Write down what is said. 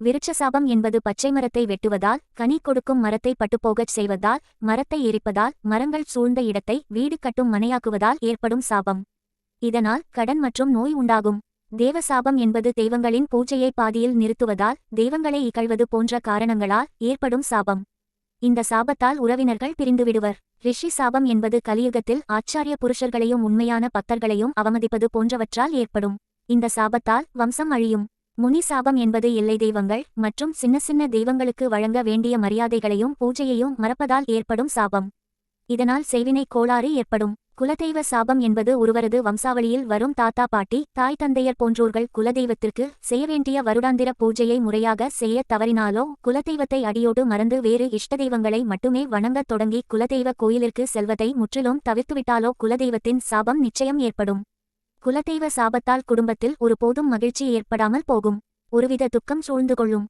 விருட்சசாபம் என்பது பச்சை மரத்தை வெட்டுவதால் கனி கொடுக்கும் மரத்தை பட்டுப்போகச் செய்வதால் மரத்தை எரிப்பதால் மரங்கள் சூழ்ந்த இடத்தை வீடு கட்டும் மனையாக்குவதால் ஏற்படும் சாபம். இதனால் கடன் மற்றும் நோய் உண்டாகும். தேவசாபம் என்பது தெய்வங்களின் பூஜையை பாதியில் நிறுத்துவதால் தெய்வங்களை இகழ்வது போன்ற காரணங்களால் ஏற்படும் சாபம். இந்த சாபத்தால் உறவினர்கள் பிரிந்துவிடுவர். ரிஷி சாபம் என்பது கலியுகத்தில் ஆச்சாரிய புருஷர்களையும் உண்மையான பக்தர்களையும் அவமதிப்பது போன்றவற்றால் ஏற்படும். இந்த சாபத்தால் வம்சம் அழியும். முனி சாபம் என்பது எல்லை தெய்வங்கள் மற்றும் சின்ன சின்ன தெய்வங்களுக்கு வழங்க வேண்டிய மரியாதைகளையும் பூஜையையும் மறப்பதால் ஏற்படும் சாபம். இதனால் செய்வினை கோளாறு ஏற்படும். குலதெய்வ சாபம் என்பது ஒருவரது வம்சாவளியில் வரும் தாத்தா பாட்டி தாய் தந்தையர் போன்றோர்கள் குலதெய்வத்திற்கு செய்ய வேண்டிய வருடாந்திர பூஜையை முறையாக செய்ய தவறினாலோ குலதெய்வத்தை அடியோடு மறந்து வேறு இஷ்ட தெய்வங்களை மட்டுமே வணங்கத் தொடங்கி குலதெய்வ கோயிலிற்கு செல்வதை முற்றிலும் தவிர்த்துவிட்டாலோ குலதெய்வத்தின் சாபம் நிச்சயம் ஏற்படும். குலதெய்வ சாபத்தால் குடும்பத்தில் ஒருபோதும் மகிழ்ச்சி ஏற்படாமல் போகும். ஒருவித துக்கம் சூழ்ந்து கொள்ளும்.